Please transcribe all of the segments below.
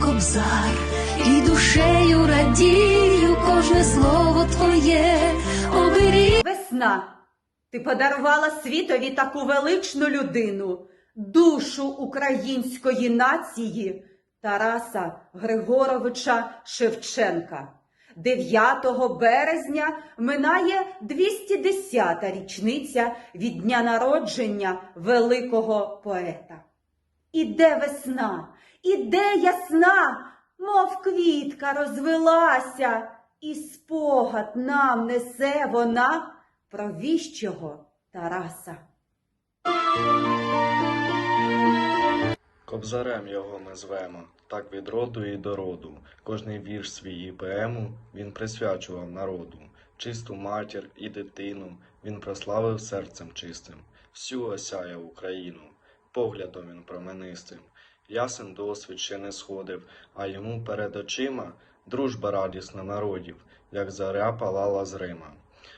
кобзар, і душею радію кожне слово твоє оберіг. Весна, ти подарувала світові таку величну людину, душу української нації Тараса Григоровича Шевченка. 9 березня минає 210-та річниця від дня народження великого поета. Іде весна, іде ясна, мов квітка розвелася, і спогад нам несе вона про віщого Тараса. Кобзарем його ми звемо, так від роду і до роду. Кожний вірш свій поему він присвячував народу. Чисту матір і дитину він прославив серцем чистим. Всю осяяв Україну, поглядом він променистим. Ясен досвід ще не сходив, а йому перед очима дружба радісна народів, як заря палала з Рима.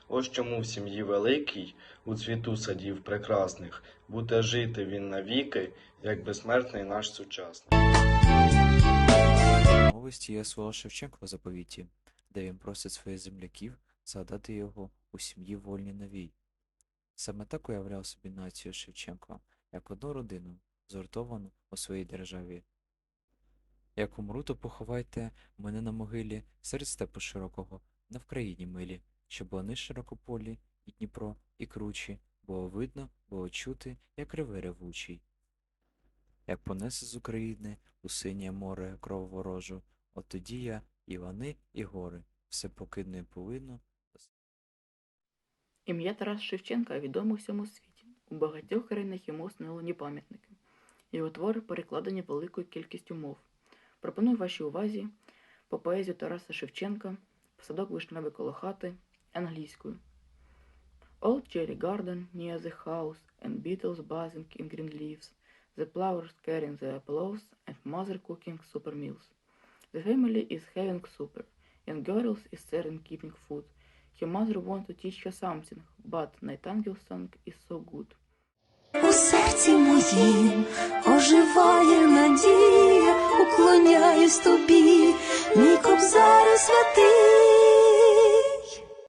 Ось чому в сім'ї великій у цвіту садів прекрасних буде жити він навіки, як безсмертний наш сучасний. Мовисті є слово Шевченка у заповіті, де він просить своїх земляків згадати його у сім'ї вольній новій. Саме так уявляв собі націю Шевченко, як одну родину, згуртовану у своїй державі. Як умру, то поховайте мене на могилі серед степу широкого, на Вкраїні милі, щоб вони широкополі, і Дніпро, і кручі, було видно, було чути, як реве ревучий. Як понесе з України у синє море кров ворожу, от тоді я і вони, і гори, все покидне повинно, Ім'я Тарас Шевченка відоме у всьому світі. У багатьох країнах йому снилені пам'ятники. Його твори перекладені великою кількістю мов. Пропоную вашій увазі по поезію Тараса Шевченка Посадок вишневий коло хати англійською. Old cherry garden near the house and beetles buzzing in green leaves, the flowers carrying their applause and mother cooking super meals. The family is having super, and girls is serving keeping food. Her mother want to teach her something, but Nightingale song is so good. У серці моїм оживає надія, уклоняюсь тобі, мій кобзарю святий.